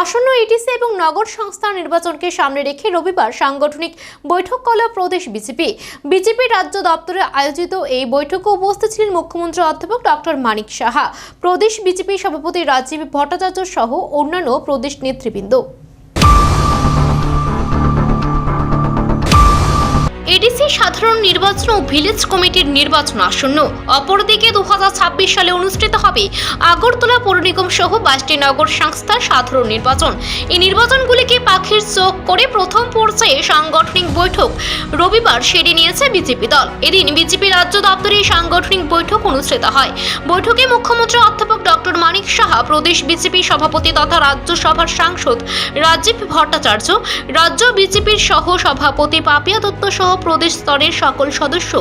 আসন্ন এটিসি এবং নগর সংস্থা নির্বাচনকে সামনে রেখে রবিবার সাংগঠনিক বৈঠক করল প্রদেশ বিজেপি। বিজেপি রাজ্য দপ্তরে আয়োজিত এই বৈঠকে উপস্থিত ছিলেন মুখ্যমন্ত্রী অধ্যাপক ডক্টর মানিক সাহা। প্রদেশ বিজেপি সভাপতি রাজীব ভট্টাচার্য সহ অন্যান্য প্রদেশ নেতৃবৃন্দ। এডিসি সাধারণ নির্বাচন ও ভিলেজ কমিটির নির্বাচন আসন্ন। অপরদিকে দু হাজার ছাব্বিশ সালে অনুষ্ঠিত হবে আগরতলা পৌর নিগম সহ বাইশটি নগর সংস্থার সাধারণ নির্বাচন। এই নির্বাচনগুলিকে পাখির চোখ করে প্রথম পর্যায়ে সাংগঠনিক বৈঠক রবিবার সেরে নিয়েছে বিজেপি দল। এদিন বিজেপি রাজ্য দপ্তরে সাংগঠনিক বৈঠক অনুষ্ঠিত হয়। বৈঠকে মুখ্যমন্ত্রী অধ্যাপক ডক্টর মানিক সাহা, প্রদেশ বিজেপি সভাপতি তথা রাজ্যসভার সাংসদ রাজীব ভট্টাচার্য, রাজ্য বিজেপির সহ সভাপতি পাপিয়া দত্ত সহ প্রদেশ স্তরের সকল সদস্য,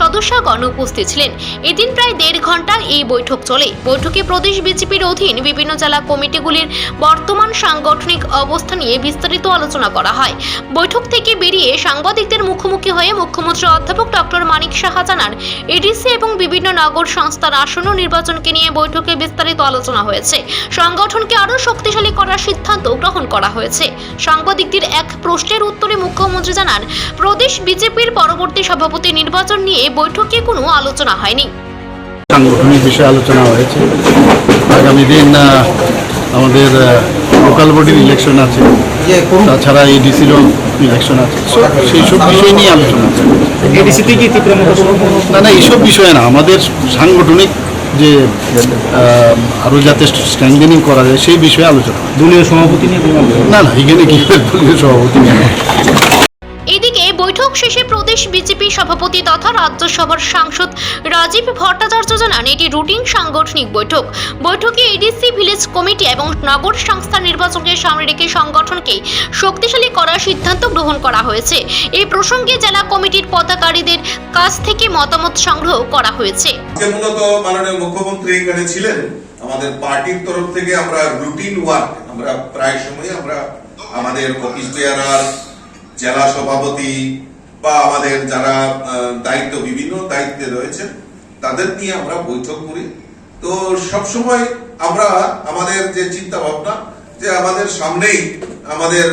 সদস্যগণ উপস্থিত ছিলেন। এদিন প্রায় দেড় ঘণ্টা এই বৈঠক চলে। বৈঠকে প্রদেশ বিজেপির অধীন বিভিন্ন জেলা কমিটিগুলির বর্তমান সাংগঠনিক অবস্থা নিয়ে বিস্তারিত আলোচনা করা হয়। বৈঠক থেকে বেরিয়ে সাংবাদিকদের মুখোমুখি হয়ে মুখ্যমন্ত্রী অধ্যাপক ডক্টর মানিক সাহা জানান, এডিসি এবং বিভিন্ন নগর সংস্থার আসন্ন নির্বাচনকে নিয়ে বৈঠকে বিস্তারিত আলোচনা হয়েছে। সংগঠনকে আরও শক্তিশালী করার সিদ্ধান্ত গ্রহণ করা হয়েছে। সাংবাদিকদের এক প্রশ্নের উত্তরে মুখ্যমন্ত্রী জানান, প্রদেশ বিজেপির পরবর্তী সভাপতি নির্বাচন নিয়ে বৈঠকে কোনো আলোচনা হয়নি। সাংগঠনিক বিষয়ে আলোচনা হয়েছে। আগামী দিন আমাদের লোকাল বডির ইলেকশন আছে। তাছাড়া এডিসিরও ইলেকশন আছে। সেই সব বিষয় নিয়ে আলোচনা আছে না না এইসব বিষয়ে না। আমাদের সাংগঠনিক যে আহ, আরও যাতে স্ট্রেংথেনিং করা যায় সেই বিষয়ে আলোচনা দলীয় সভাপতি নিয়ে না না এখানে কি দলীয় সভাপতি নেই। বৈঠক শেষে প্রদেশ বিজেপি সভাপতি তথা রাজ্যসভার সাংসদ রাজীব ভট্টাচার্য জানান, এটি রুটিন সাংগঠনিক বৈঠক। বৈঠকে এডিসি ভিলেজ কমিটি এবং নগর সংস্থা নির্বাচনকে সামনে রেখে সংগঠনকে শক্তিশালী করার সিদ্ধান্ত গ্রহণ করা হয়েছে। এই প্রসঙ্গে জেলা কমিটির পদাকারীদের কাছ থেকে মতামত সংগ্রহ করা হয়েছে। মুখ্যমন্ত্রী এখানে ছিলেন। আমাদের পার্টির তরফ থেকে আমরা রুটিন ওয়ার্ক আমরা প্রায় সময় আমরা আমাদের অফিস বেয়ারার জেলা সভাপতি বা আমাদের যারা দায়িত্ব, বিভিন্ন দায়িত্বে রয়েছেন, তাদের নিয়ে আমরা বৈঠক করি। তো সব সময় আমরা আমাদের যে চিন্তা ভাবনা যে আমাদের সামনেই আমাদের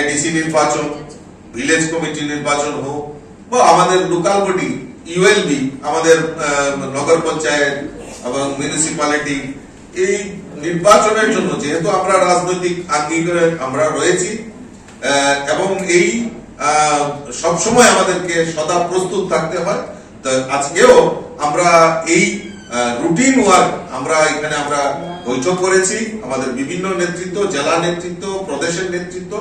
এডিসি নির্বাচন, ভিলেজ কমিটি নির্বাচন হোক, বা আমাদের লোকাল বডি ইউএলবি আমাদের নগর পঞ্চায়েত এবং মিউনিসিপালিটি এই নির্বাচনের জন্য যেহেতু আমরা রাজনৈতিক আঙ্গিকে আমরা রয়েছি এবং এই আহ, সবসময় আমাদেরকে সদা প্রস্তুত থাকতে হয়। তো আজকেও আমরা এই রুটিন ওয়ার্ক আমরা এখানে আমরা বৈঠক করেছি। আমাদের বিভিন্ন নেতৃত্ব জেলা নেতৃত্ব প্রদেশের নেতৃত্ব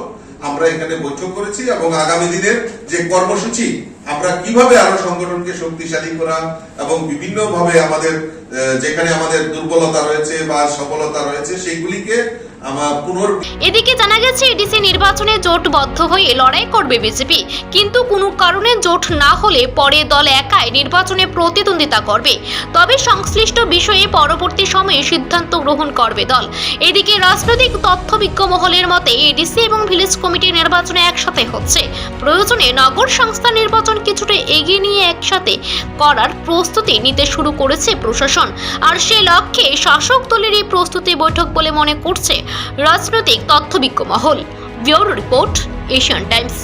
আমরা এখানে বৈঠক করেছি এবং আগামী দিনের যে কর্মসূচি আমরা কীভাবে আরও সংগঠনকে শক্তিশালী করা এবং বিভিন্ন ভাবে আমাদের যেখানে আমাদের দুর্বলতা রয়েছে বা সফলতা রয়েছে সেইগুলিকে এদিকে জানা গেছে এডিসি নির্বাচনে জোটবদ্ধ হয়ে লড়াই করবে বিজেপি। কিন্তু কোনো কারণে জোট না হলে পরে দল একাই নির্বাচনে প্রতিদ্বন্দ্বিতা করবে। তবে সংশ্লিষ্ট বিষয়ে পরবর্তী সময়ে সিদ্ধান্ত গ্রহণ করবে দল। এদিকে রাজনৈতিক তথ্যবিজ্ঞ মহলের মতে এডিসি এবং ভিলেজ কমিটি নির্বাচনে একসাথে হচ্ছে। প্রয়োজনে নগর সংস্থা নির্বাচন কিছুটা এগিয়ে নিয়ে একসাথে করার প্রস্তুতি নিতে শুরু করেছে প্রশাসন। আর সে লক্ষ্যে শাসক দলের এই প্রস্তুতি বৈঠক বলে মনে করছে রাজনৈতিক তথ্যবিজ্ঞ মহল ব্যুরো রিপোর্ট এশিয়ান টাইমস।